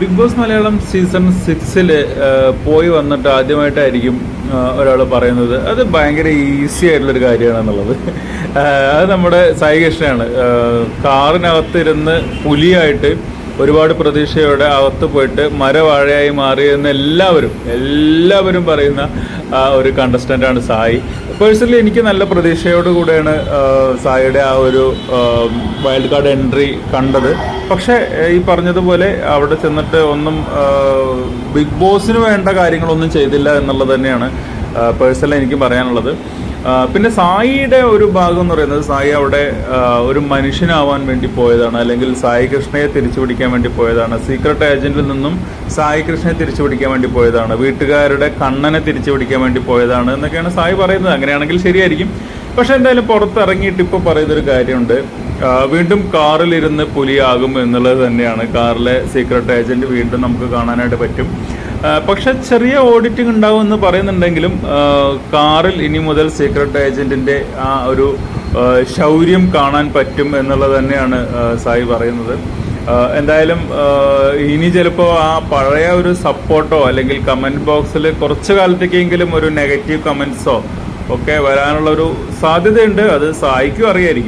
Big boss Malayalam season സിക്സിൽ പോയി വന്നിട്ട് ആദ്യമായിട്ടായിരിക്കും ഒരാൾ പറയുന്നത്. അത് ഭയങ്കര ഈസി ആയിട്ടുള്ളൊരു കാര്യമാണെന്നുള്ളത്. അത് നമ്മുടെ സായി കൃഷ്ണയാണ്. കാറിനകത്തിരുന്ന് പുലിയായിട്ട് ഒരുപാട് പ്രതീക്ഷയോടെ അകത്ത് പോയിട്ട് മരവാഴയായി മാറിയെന്ന് എല്ലാവരും എല്ലാവരും പറയുന്ന ഒരു കണ്ടസ്റ്റന്റാണ് സായി. പേഴ്സണലി എനിക്ക് നല്ല പ്രതീക്ഷയോട് കൂടെയാണ് സായിയുടെ ആ ഒരു വൈൽഡ് കാർഡ് എൻട്രി കണ്ടത്. പക്ഷേ ഈ പറഞ്ഞതുപോലെ അവിടെ ചെന്നിട്ട് ഒന്നും ബിഗ് ബോസിന് വേണ്ട കാര്യങ്ങളൊന്നും ചെയ്തില്ല എന്നുള്ളത് തന്നെയാണ് പേഴ്സണലി എനിക്ക് പറയാനുള്ളത്. പിന്നെ സായിയുടെ ഒരു ഭാഗം എന്ന് പറയുന്നത് സായി അവിടെ ഒരു മനുഷ്യനാവാൻ വേണ്ടി പോയതാണ് അല്ലെങ്കിൽ സായി കൃഷ്ണയെ തിരിച്ചു പിടിക്കാൻ വേണ്ടി പോയതാണ്. സീക്രട്ട് ഏജന്റിൽ നിന്നും സായി കൃഷ്ണയെ തിരിച്ചു പിടിക്കാൻ വേണ്ടി പോയതാണ്. വീട്ടുകാരുടെ കണ്ണനെ തിരിച്ചു പിടിക്കാൻ വേണ്ടി പോയതാണ് എന്നൊക്കെയാണ് സായി പറയുന്നത്. അങ്ങനെയാണെങ്കിൽ ശരിയായിരിക്കും. പക്ഷെ എന്തായാലും പുറത്തിറങ്ങിയിട്ട് ഇപ്പോൾ പറയുന്നൊരു കാര്യമുണ്ട്. വീണ്ടും കാറിലിരുന്ന് പുലിയാകും എന്നുള്ളത് തന്നെയാണ്. കാറിലെ സീക്രട്ട് ഏജന്റ് വീണ്ടും നമുക്ക് കാണാനായിട്ട് പറ്റും. പക്ഷെ ചെറിയ ഓഡിറ്റിംഗ് ഉണ്ടാവും എന്ന് പറയുന്നുണ്ടെങ്കിലും കാറിൽ ഇനി മുതൽ സീക്രട്ട് ഏജന്റിന്റെ ആ ഒരു ശൗര്യം കാണാൻ പറ്റും എന്നുള്ളത് തന്നെയാണ് സായി പറയുന്നത്. എന്തായാലും ഇനി ചിലപ്പോൾ ആ പഴയ ഒരു സപ്പോർട്ടോ അല്ലെങ്കിൽ കമന്റ് ബോക്സിൽ കുറച്ച് കാലത്തേക്കെങ്കിലും ഒരു നെഗറ്റീവ് കമന്റ്സോ ഒക്കെ വരാനുള്ള ഒരു സാധ്യതയുണ്ട്. അത് സഹായിക്കും അറിയായിരിക്കും.